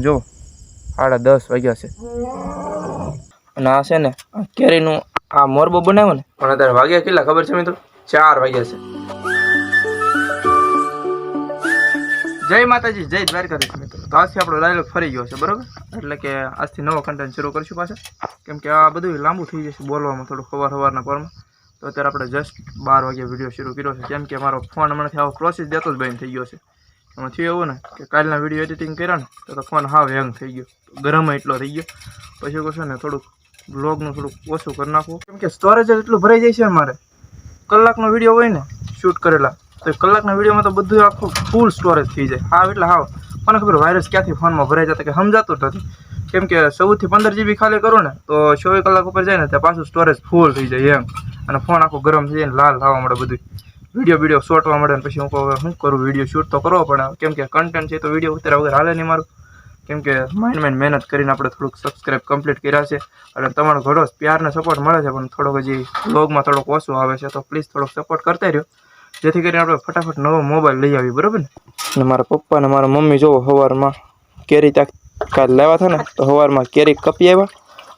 જો, સાડા દસ વાગ્યા છે. અને આ છે ને, કેરીનું આ મોરબો બનાવ્યો ને, પણ અત્યારે વાગ્યા કેટલા ખબર છે મિત્રો? ચાર વાગ્યા છે. જય માતાજી, જય દ્વારકાધીશ મિત્રો. તો આજથી આપણો ડાયલોગ ફરી ગયો છે, બરોબર? એટલે કે આજથી નવો કન્ટેન્ટ શરૂ કરીશું પાછા. કેમ કે આ બધું લાંબુ થઈ જશે બોલવામાં થોડું સવાર સવારના પરમાં. તો અત્યારે આપણે જસ્ટ બાર વાગે વીડિયો શરૂ કર્યો છે. કેમ કે મારો ફોન હમણાંથી આવો પ્રોસેસ દેતો જ બંધ થઈ ગયો છે. એમાં થયું એવું ને કે કાલના વીડિયો એડિટિંગ કર્યા ને, તો ફોન હાવ હેંગ થઈ ગયો. ગરમ એટલો થઈ ગયો. પછી કહું ને, થોડુંક બ્લોગનું થોડુંક ઓછું કરી નાખવું કેમ કે સ્ટોરેજ એટલું ભરાઈ જાય છે ને મારે. કલાકનો વીડિયો હોય ને શૂટ કરેલા, તો કલાકના વિડીયોમાં તો બધું આખું ફૂલ સ્ટોરેજ થઈ જાય. હાવ એટલે હાવ. મને ખબર વાયરસ ક્યાંથી ફોનમાં ભરાઈ જતા કે સમજાતું જ નથી. કેમ કે સૌથી પંદર જીબી ખાલી કરું ને, તો ચોવીસ કલાક ઉપર જાય ને, ત્યાં પાછું સ્ટોરેજ ફૂલ થઈ જાય એમ. અને ફોન આખો ગરમ થઈ જાય લાલ થવા મળે બધું વીડિયો વીડિયો શોટવા મળે પછી હું કહું શું કરું વીડિયો શૂટ તો કરવો પડે કેમ કે કન્ટેન્ટ છે તો વીડિયો ઉતાર્યા વગર હાલે નહીં મારું. કેમ કે માઇન્ડ માઇન્ડ મહેનત કરીને આપણે થોડુંક સબસ્ક્રાઇબ કમ્પ્લીટ કર્યા છે અને તમારો ઘણો પ્યારને સપોર્ટ મળે છે, પણ થોડોક હજી બ્લોગમાં થોડોક ઓછું આવે છે, તો પ્લીઝ થોડોક સપોર્ટ કરતા રહ્યો. જેથી કરીને આપણે ફટાફટ નવો મોબાઈલ લઈ આવીએ, બરાબર ને? અને મારા પપ્પા અને મારા મમ્મી જોવો સવારમાં કેરી ત્યાં કાલ લેવા હતા ને, તો સવારમાં કેરી કપી આવ્યા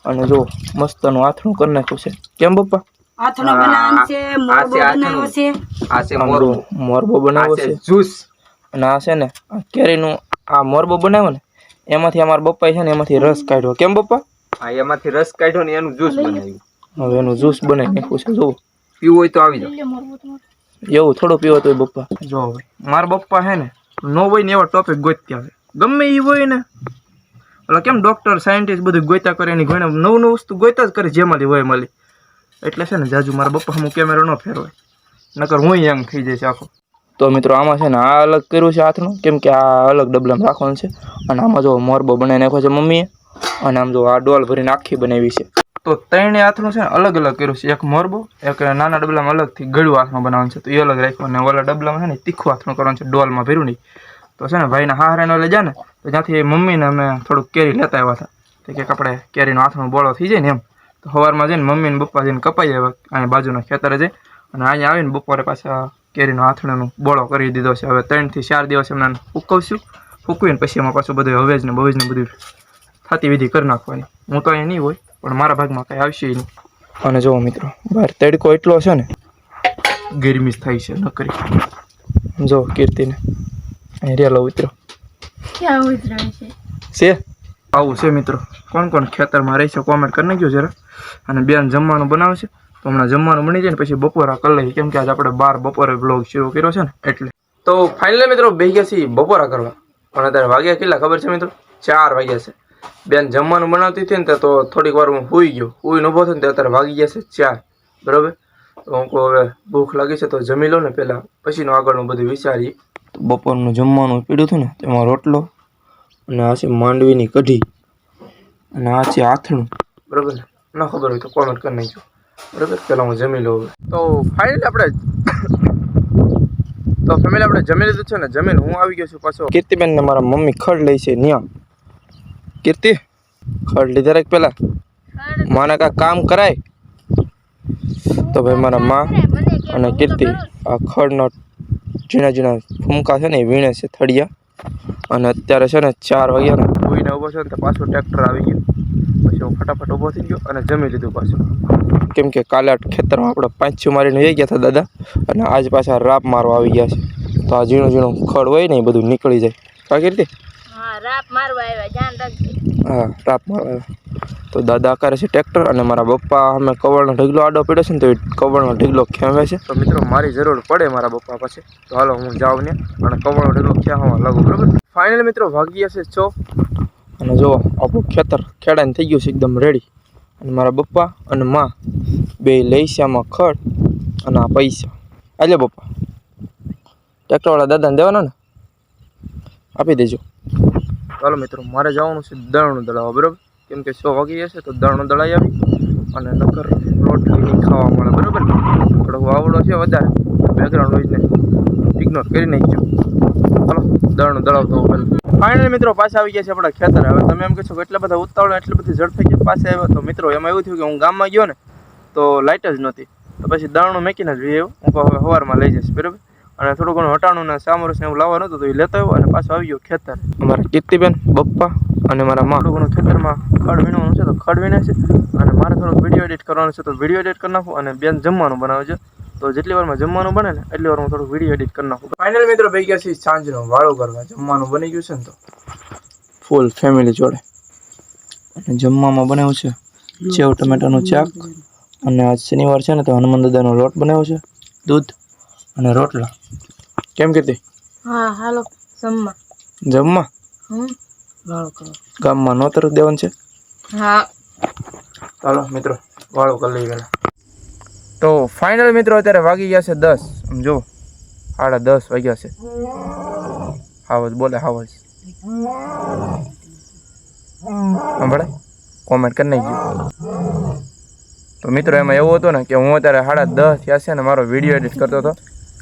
અને જો મસ્તનું આથણું કરી નાખ્યું છે. કેમ પપ્પા? બનાવવાનો છે મોરબો બનાવ્યો છે આ છે. મોરબો. મોરબો બનાવ્યો છે જ્યુસ. અને આ છે ને આ કેરીનું આ મોરબો બનાવ્યો ને એમાંથી અમારા બપ્પા છે ને એમાંથી રસ કાઢ્યો. કેમ બપ્પા? હા એમાંથી રસ કાઢ્યો ને એનું જ્યુસ બનાવ્યું. હવે એનું જ્યુસ બનાવી નાખ્યું છે જુઓ. પીવું હોય તો આવી જાવ એવું થોડો પીવો તો બપ્પા. જો હવે. મારા બપ્પા છે ને નો હોય ને એવા ટોપિક ગોતતા આવે ગમે એ હોય ને. એટલે કેમ ડોક્ટર સાયન્ટિસ્ટ બધું ગોતા કરે એની ઘણી નવું નવું વસ્તુ ગોતા જ કરે જેમાંથી હોય મળી. એટલે છે ને જાજુ મારા બપ્પામાં કેમેરો ન ફેરવાય. નકર હું એમ થઈ જાય છે આખો. તો મિત્રો આમાં છે ને આ અલગ કર્યું છે હાથનું કેમ કે આ અલગ ડબલામાં રાખવાનું છે. અને આમાં જો મોરબો બનાવી નાખ્યો છે મમ્મીએ અને આમ જો આ ડોલ ભરીને આખી બનાવી છે. તો ત્રણે હાથનું છે ને અલગ અલગ કર્યું છે. એક મોરબો એક નાના ડબલામાં અલગથી ગળું હાથમાં બનાવવાનું છે. તો એ અલગ રાખ્યું અને ઓલા ડબલામાં છે ને તીખું હાથનું કરવાનું છે ડોલમાં ભર્યું નહીં. તો છે ને ભાઈના હારાને લઈ જાય ને તો ત્યાંથી મમ્મીને અમે થોડુંક કેરી લેતા આવ્યા હતા. કે આપણે કેરીનો હાથમાં બોળો થઈ જાય ને એમ. સવારમાં જઈને મમ્મી ને પપ્પા જઈને કપાઈ આવ્યા અહીંયા બાજુના ખેતરે જઈ અને અહીંયા આવીને બપોરે પાછા કેરીનો આથણીનો બોળો કરી દીધો છે. હવે ત્રણથી ચાર દિવસ એમને ફૂકવશું. ફૂકવીને પછી એમાં પાછું બધું હવેજ ને બવેજ ને બધું થતી વિધિ કરી નાખવાની. હું તો અહીંયા નહીં હોય પણ મારા ભાગમાં કાંઈ આવશે નહીં. અને જુઓ મિત્રો બહાર તડકો એટલો છે ને ગરમી જ થાય છે નકરી. જો કીર્તિને. અહીં રેલો ઉતરો ક્યાં ઉતરો છે? છે? આવું છે મિત્રો. કોણ કોણ ખેતરમાં રહે છે કોમેન્ટ કરી નાખજો જરા. અને બેન જમવાનું બનાવે છે તો હમણાં જમવાનું બની જાય ને પછી બપોરા કરી લઈએ. કેમ કે આજે આપણે બાર બપોરે બ્લોગ શરૂ કર્યો છે ને, એટલે. તો ફાઇનલી મિત્રો બે ગયા છીએ બપોરા કરવા. પણ અત્યારે વાગ્યા કેટલા ખબર છે મિત્રો? ચાર વાગ્યા છે. બેન જમવાનું બનાવતી હતી ને તો થોડીક વાર હું હોઈ ગયો. હોઈને ઊભો થયો ને તો અત્યારે વાગી ગયા છે ચાર. બરાબર? તો હું કહું હવે ભૂખ લાગી છે તો જમી લો ને પહેલાં. પછીનું આગળનું બધું વિચારીએ. બપોરનું જમવાનું પીડ્યું હતું ને, તેમાં રોટલો અને આ છે માંડવીની કઢી. અને આ છે આથણું. બરાબર ને? ખબર હોય તો કોમેન્ટ કરી નાખજો. બરાબર? પહેલાં હું જમી લઉં તો ફાઇનલી આપણે તો ફેમિલી આપણે જમી લીધું છે ને? જમીન હું આવી ગયો છું પાછો. કીર્તિબેન ને મારા મમ્મી ખડ લઈ છે ન્યા. કીર્તિ ખડ લીધા રાખ પેલા. માને કાંઈ કામ કરાય? તો ભાઈ મારા માં અને કીર્તિ આ ખડનો ઝીણા ઝીણા ફૂમકા છે ને એ વીણે છે થળિયા. અને અત્યારે છે ને ચાર વાગ્યા ને ધોઈને ઊભો છે ને તો પાછું ટ્રેક્ટર આવી ગયું. પછી હું ફટાફટ ઊભો થઈ ગયો અને જમી લીધું પાછું. કેમ કે કાલે ખેતરમાં આપણે પાંચું મારીને જઈ ગયા હતા દાદા અને આજ પાછા રાપ મારવા આવી ગયા છે. તો આ ઝીણું ઝીણું ખડ હોય ને એ બધું નીકળી જાય. કાકી રીતે હા રાપ મારવા આવ્યા ધ્યાન રાખજો. હા રાપ મારવા આવ્યા. તો દાદા કરે છે ટ્રેક્ટર અને મારા પપ્પા અમે કવળનો ઢગલો આડો પડ્યો છે ને તો એ કવળનો ઢગલો ખેંવે છે. તો મિત્રો મારી જરૂર પડે મારા પપ્પા પાસે. તો હાલો હું જાઉં ને અને કવળનો ઢગલો ખેંચવા લાગુ, બરાબર? ફાઇનલ મિત્રો ભાગી હશે છે અને જો આપણું ખેતર ખેડાઈને થઈ ગયું છે એકદમ રેડી અને મારા પપ્પા અને માં બે લઈ છે આમાં ખડ અને આ પૈસા. આજે પપ્પા. ટ્રેક્ટરવાળા દાદાને દેવાના ને? આપી દેજો. ચાલો મિત્રો મારે જવાનું છે દળનું દળાવવા, બરાબર? કેમ કે સો વાગી જશે તો દાણો દળાઈ આવી અને નકર રોટલી ખાવા મળે, બરાબર? ને થોડોક વાવડો છે વધારે બેકગ્રાઉન્ડ વોઇસને ઇગ્નોર કરી નાખજો. ચાલો દાણો દળાવતો હોય ફાઇનલ મિત્રો, પાછા આવી ગયા છે આપણા ખેતર. હવે તમે એમ કહેશો કે એટલા બધા ઉતાવળ, એટલી બધી ઝડપે કેમ પાસે આવ્યા તો મિત્રો, એમાં એવું થયું કે હું ગામમાં ગયો ને, તો લાઇટ જ નહોતી. તો પછી દાણો મેકીને જ જઈ આવ્યો હું હવે સવારમાં લઈ જઈશ, બરાબર? અને થોડું ઘણું હટાણું ને સામરસ ને એવું લાવવાનું હતું, તો એ લેતો આવ્યો અને પાછો આવી ગયો ખેતર. અમારા કીર્તિબેન, બપ્પા અને મારા મારું ઘણું ખેતરમાં ખડ વીણવાનું છે તો ખડ વીણે છે. અને મારે થોડુંક વીડિયો એડિટ કરવાનું છે તો વીડિયો એડિટ કરી નાખું અને બેન જમવાનું બનાવે છે તો જેટલી વારમાં જમવાનું બને ને એટલી વાર હું થોડું વીડિયો એડિટ કરી નાખું. ફાઇનલ મિત્રો ભાઈ ગયા છે સાંજનો વાળો કરવા જમવાનું બની ગયું છે ને તો. ફૂલ ફેમિલી જોડે. અને જમવામાં બનાવ્યું છે સેવ ટમેટાનું ચાક અને આજ શનિવાર છે ને તો હનુમાન દાદાનો લોટ બનાવ્યો છે દૂધ અને રોટલા. કેમ કીધી હા હાલો જમવા. જમવા? હમ. વાળો કરો. ગામમાં નોતર દેવાનું છે? હા. ચાલો મિત્રો વાળો કરી લઈ ગયેલા તો ફાઇનલ મિત્રો અત્યારે વાગી ગયા છે દસ. આમ જો સાડા દસ વાગ્યા છે. હાવજ બોલે હાવજ. સાંભળે કોમેન્ટ કરી નાખજો. તો મિત્રો એમાં એવું હતું ને કે હું અત્યારે સાડા દસ થયા છે ને મારો વીડિયો એડિટ કરતો હતો.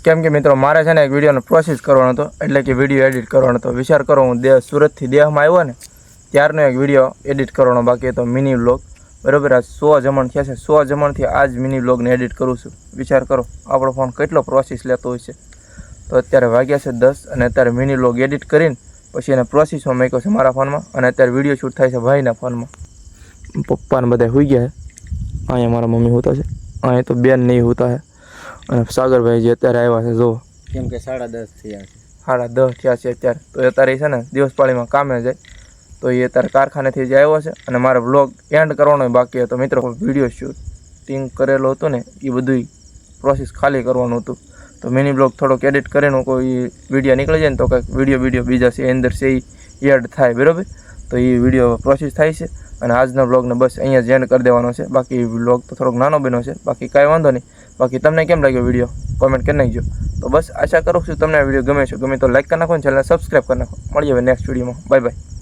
કેમ કે મિત્રો, મારે છે ને એક વિડીયોનો પ્રોસેસ કરવાનો હતો, એટલે કે વીડિયો એડિટ કરવાનો હતો. વિચાર કરો, હું દેહ સુરતથી દેહમાં આવ્યો ને, ત્યારનો એક વીડિયો એડિટ કરવાનો બાકી હતો મિની બ્લોગ બરાબર આ સો જમણ થયા છે. સો જમણથી આ જ મિની બ્લોગને એડિટ કરું છું. વિચાર કરો, આપણો ફોન કેટલો પ્રોસેસ લેતો હોય છે. તો અત્યારે વાગ્યા છે દસ અને અત્યારે મિની બ્લોગ એડિટ કરીને પછી એને પ્રોસેસમાં મૂક્યો છે મારા ફોનમાં અને અત્યારે વીડિયો શૂટ થાય છે ભાઈના ફોનમાં પપ્પાને બધા હોઈ ગયા છે. અહીંયા મારા મમ્મી હોતા છે. અહીંયા તો બેન નહીં હોતા છે. અને સાગરભાઈ જે અત્યારે આવ્યા છે જો. કેમ કે સાડા દસ થયા છે. સાડા દસ થયા છે અત્યારે. તો એ અત્યારે છે ને દિવસપાળીમાં કામે જાય. તો એ અત્યારે કારખાનેથી જે આવ્યો છે અને મારે બ્લોગ એન્ડ કરવાનો બાકી હતો. મિત્રો વીડિયો શૂટિંગ કરેલો હતો ને એ બધું પ્રોસેસ ખાલી કરવાનું હતું. તો મિની બ્લોગ થોડોક એડિટ કરીને કોઈ વીડિયો નીકળી જાય ને તો કંઈક વીડિયો વીડિયો બીજા છે એ અંદર છે એ એડ થાય બરાબર? તો એ વીડિયો પ્રોસેસ થાય છે. અને આજના બ્લોગને બસ અહીંયા જ એન્ડ કરી દેવાનો છે. બાકી બ્લોગ તો થોડોક નાનો બન્યો છે. બાકી કાંઈ વાંધો નહીં. બાકી તમને કેમ લાગ્યો વીડિયો કોમેન્ટ કરી નાખજો. તો બસ આશા કરું છું તમને વીડિયો ગમે છે. ગમે તો લાઈક કરી નાખો અને ચેનલને સબસ્ક્રાઈબ કરી નાખો. મળીએ હવે નેક્સ્ટ વિડીયોમાં બાય બાય